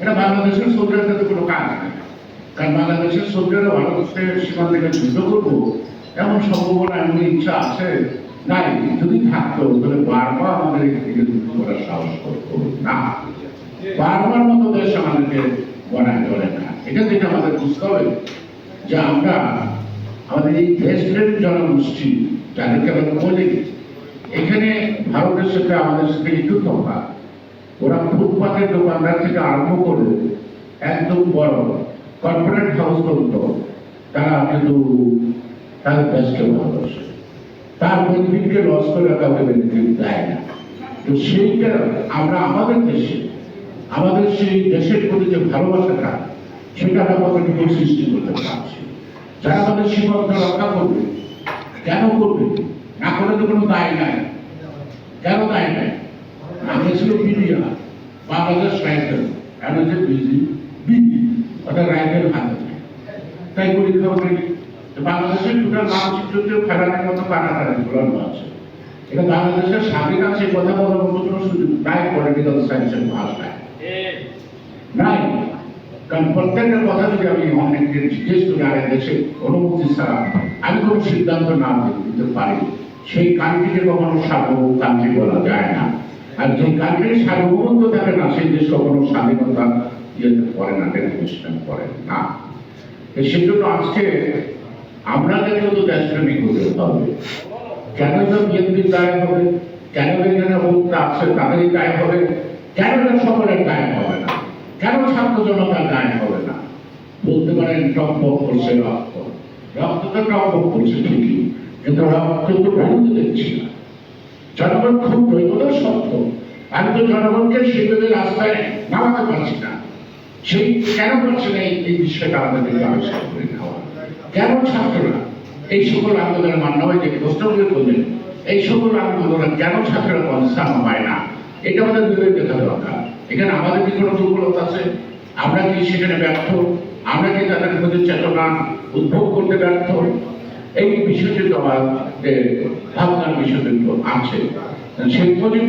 এটা বাংলাদেশের সোলজারদের তো কোনো কাজ নেই কারণ বাংলাদেশের সোলজাররা ভারতের সীমা থেকে যুদ্ধ করব এমন সম্ভাবনা এমন ইচ্ছা আছে নাই যদি থাকতো তাহলে বারবার আমাদের এদিকে যুদ্ধ করার সাহস না বারবার মতো দেশ আমাদেরকে বনায় করে না এটা থেকে আমাদের বুঝতে হবে যে আমরা আমাদের এই দেশের জনগোষ্ঠী যাদেরকে আমরা বলি, এখানে ভারতের সাথে আমাদের সাথে একটু তফাৎ ওরা ফুটপাতের দোকানদার থেকে আরম্ভ করে একদম বড় কর্পোরেট হাউস পর্যন্ত তারা কিন্তু তাদের দেশকে ভালোবাসে। তার বেনিফিটকে লস করে কাউকে বেনিফিট দেয় না। তো সেইটা আমরা আমাদের দেশে, আমাদের সেই দেশের প্রতি যে ভালোবাসাটা, সেটা আমরা কতটুকু সৃষ্টি করতে পারছি? যারা আমাদের সীমান্ত রক্ষা করবে। কেন করবে? না করে তো কোনো দায় নাই। কেন দায় নাই? আগে ছিল মিডিয়া, বাংলাদেশ রাইফেল। এখন হচ্ছে বিজি? বিজি। অর্থাৎ রাইফেল হাতে। তাই পরীক্ষা হবে বাংলাদেশের টোটাল মানচিত্রতে ফেরানোর মতো কাটাকাটি ঘোরানো আছে। এটা বাংলাদেশের স্বাধীন আছে কথা বলার মতো কোনো সুযোগ নাই পলিটিক্যাল সায়েন্সের ভাষায়। কারণ প্রত্যেকটা কথা যদি আমি অনেককে জিজ্ঞেস করি অনুমতি ছাড়া আমি কোনো সিদ্ধান্ত না দিতে পারি। সেই কান্ট্রিকে কখনো সার্বভৌম কান্ট্রি বলা যায় না। আর যে কান্ট্রির সার্বভৌমত্ব থাকে না, সেই দেশ কখনো স্বাধীনতা ইয়েতে না করে না। তো সেই জন্য আজকে আপনাদেরকে তো দেশপ্রেমিক হতে হবে। কেন তো বিএনপির দায় হবে, কেন এখানে ভোটটা আছে, তাদেরই দায় হবে, কেন সকলের দায় হবে না? কেন ছাত্র জনতার দায় হবে না? বলতে পারেন টকবক করছে রক্ত। রক্ত তো টকবক করছে ঠিকই, কিন্তু রক্ত তো বেরোতে দেখছি না। জনগণ খুব দৈবত সত্য। আমি তো জনগণকে সেভাবে রাস্তায় নামাতে পারছি না। সেই কেন পারছে না এই- বিষয়টা আমাদেরকে আলোচনা করে নেওয়া? কেন ছাত্ররা এই সকল আন্দোলনের মান্যবাই যে প্রশ্নগুলো করলেন এই সকল আন্দোলনে কেন ছাত্ররা কনসার্ন হয় না? এটা আমাদের বিবেক দেখা দরকার এখানে আমাদের কি কোনো দুর্বলতা আছে? আমরা কি সেখানে ব্যর্থ? আমরা কি তাদের প্রতি চেতনা উদ্ভব করতে ব্যর্থ? এই বিষয়টি তো আমাদের ভাবনার বিষয় কিন্তু আছে। সেই মুজিব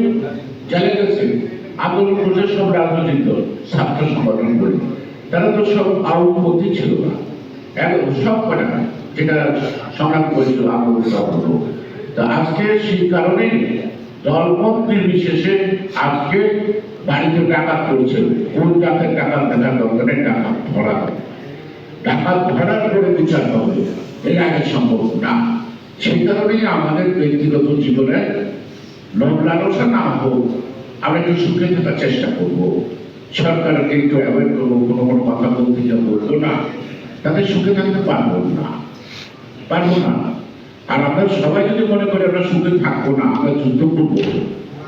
জেলে গেছে আন্দোলন করছে সব রাজনৈতিক দল ছাত্র তারা তো সব আউটপতি ছিল না। একদম সব কটা যেটা সংগ্রাম করেছিল আন্দোলন তো আজকে সেই কারণেই দলমত নির্বিশেষে আজকে বাড়িতে ডাকাত করছে। কোন জাতের ডাকাত দেখার দরকার ডাকাত ধরা ডাকাত ধরার করে বিচার হবে এর আগে সম্ভব না। সেই কারণেই আমাদের ব্যক্তিগত জীবনে লোক লালসা না হোক, আমরা একটু সুখে থাকার চেষ্টা করব। সরকারকে একটু অ্যাভয়েড করব, কোনো কোনো কথা বলতে যা বলব না। তাতে সুখে থাকতে পারব না। পারব না। আর আমরা সবাই যদি মনে করি আমরা সুখে থাকব না, আমরা যুদ্ধ করব।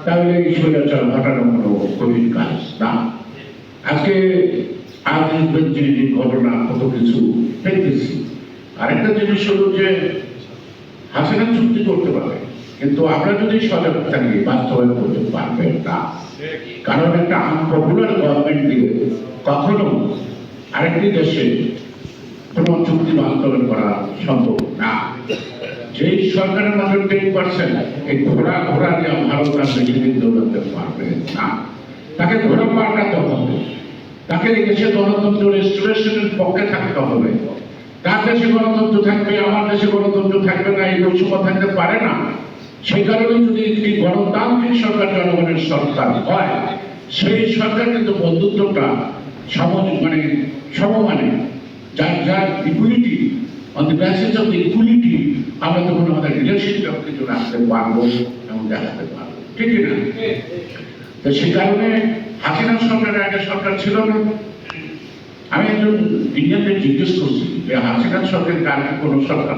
তাহলে এই স্বৈরাচার ঘটানো কোনো কঠিন কাজ না। আজকে আজ ঘটনা কত কিছু দেখতেছি। আরেকটা জিনিস হলো যে হাসিনা চুক্তি করতে পারে, কিন্তু আমরা যদি সজাগ থাকি বাস্তবায়ন করতে পারবেন না। কারণ একটা আনপপুলার গভর্নমেন্ট দিয়ে কখনো আরেকটি দেশে কোনো চুক্তি বাস্তবায়ন করা সম্ভব না। যেই সরকারের মাত্র টেন পার্সেন্ট এই ঘোড়া ঘোড়া দিয়ে ভারত আর বেশি দৌড়াতে পারবে না। তাকে ঘোড়া পাল্টাতে হবে। তাকে দেশে গণতন্ত্র রেস্টোরেশনের পক্ষে থাকতে হবে। তার দেশে গণতন্ত্র থাকবে, আমার দেশে গণতন্ত্র থাকবে না, এই বৈষম্য থাকতে পারে না। সেই কারণে যদি একটি গণতান্ত্রিক সরকার জনগণের সরকার হয়, সেই সরকার কিন্তু বন্ধুত্বটা সম মানে সমমানে, যার যার equality on the basis of the equality আমরা তখন আমাদের রিলেশনটা কিছু আসতে পারব এবং দেখাতে পারব। ঠিক না? তো সে কারণে হাসিনা সরকারের আগে সরকার ছিল না। আমি একজন ইন্ডিয়ানদের জিজ্ঞেস করছি যে হাসিনা সরকারের আগে কোনো সরকার